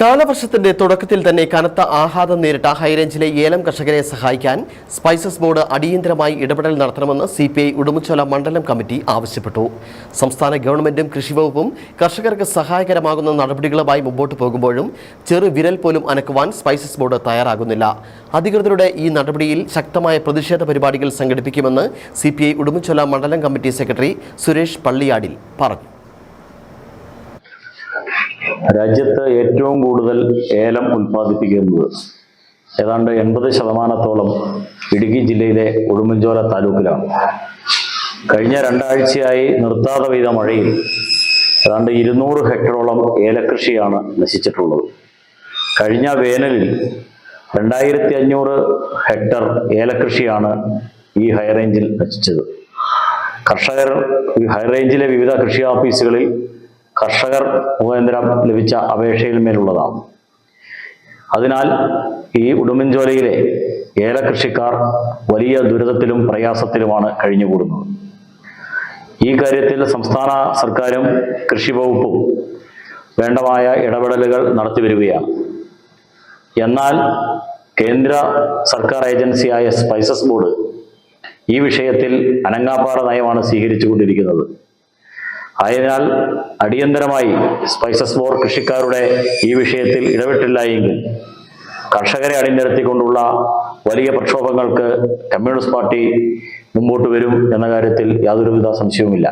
കാലവർഷത്തിന്റെ തുടക്കത്തിൽ തന്നെ കനത്ത ആഘാതം നേരിട്ട ഹൈറേഞ്ചിലെ ഏലം കർഷകരെ സഹായിക്കാൻ സ്പൈസസ് ബോർഡ് അടിയന്തരമായി ഇടപെടൽ നടത്തണമെന്ന് സി പി ഐ ഉടുമ്പുചോല മണ്ഡലം കമ്മിറ്റി ആവശ്യപ്പെട്ടു. സംസ്ഥാന ഗവൺമെന്റും കൃഷിവകുപ്പും കർഷകർക്ക് സഹായകരമാകുന്ന നടപടികളുമായി മുമ്പോട്ട് പോകുമ്പോഴും ചെറു വിരൽ പോലും അനക്കുവാൻ സ്പൈസസ് ബോർഡ് തയ്യാറാകുന്നില്ല. അധികൃതരുടെ ഈ നടപടിയിൽ ശക്തമായ പ്രതിഷേധ പരിപാടികൾ സംഘടിപ്പിക്കുമെന്ന് സി പി ഐ മണ്ഡലം കമ്മിറ്റി സെക്രട്ടറി സുരേഷ് പള്ളിയാടിൽ പറഞ്ഞു. രാജ്യത്ത് ഏറ്റവും കൂടുതൽ ഏലം ഉൽപ്പാദിപ്പിക്കുന്നത് ഏതാണ്ട് എൺപത് ശതമാനത്തോളം ഇടുക്കി ജില്ലയിലെ ഉടുമ്പൻചോല താലൂക്കിലാണ്. കഴിഞ്ഞ രണ്ടാഴ്ചയായി നിർത്താതെ പെയ്ത മഴയിൽ ഏതാണ്ട് ഇരുന്നൂറ് ഹെക്ടറോളം ഏലകൃഷിയാണ് നശിച്ചിട്ടുള്ളത്. കഴിഞ്ഞ വേനലിൽ രണ്ടായിരത്തി അഞ്ഞൂറ് ഹെക്ടർ ഏലകൃഷിയാണ് ഈ ഹൈറേഞ്ചിൽ നശിച്ചത്. കർഷകർ ഈ ഹൈറേഞ്ചിലെ വിവിധ കൃഷി ഓഫീസുകളിൽ കർഷകർ മുഖേന്ദ്രം ലഭിച്ച അപേക്ഷയിൽ മേലുള്ളതാണ്. അതിനാൽ ഈ ഉടുമ്പൻചോലയിലെ ഏലകൃഷിക്കാർ വലിയ ദുരിതത്തിലും പ്രയാസത്തിലുമാണ് കഴിഞ്ഞുകൂടുന്നത്. ഈ കാര്യത്തിൽ സംസ്ഥാന സർക്കാരും കൃഷി വകുപ്പും വേണ്ടമായ ഇടപെടലുകൾ നടത്തി വരികയാണ്. എന്നാൽ കേന്ദ്ര സർക്കാർ ഏജൻസിയായ സ്പൈസസ് ബോർഡ് ഈ വിഷയത്തിൽ അനങ്ങാപ്പാറ നയമാണ് സ്വീകരിച്ചുകൊണ്ടിരിക്കുന്നത്. ആയതിനാൽ അടിയന്തരമായി സ്പൈസസ് ബോർ കൃഷിക്കാരുടെ ഈ വിഷയത്തിൽ ഇടപെട്ടില്ല എങ്കിൽ കർഷകരെ അണിനിരത്തിക്കൊണ്ടുള്ള വലിയ പ്രക്ഷോഭങ്ങൾക്ക് കമ്മ്യൂണിസ്റ്റ് പാർട്ടി മുമ്പോട്ട് വരും എന്ന കാര്യത്തിൽ യാതൊരുവിധ സംശയവുമില്ല.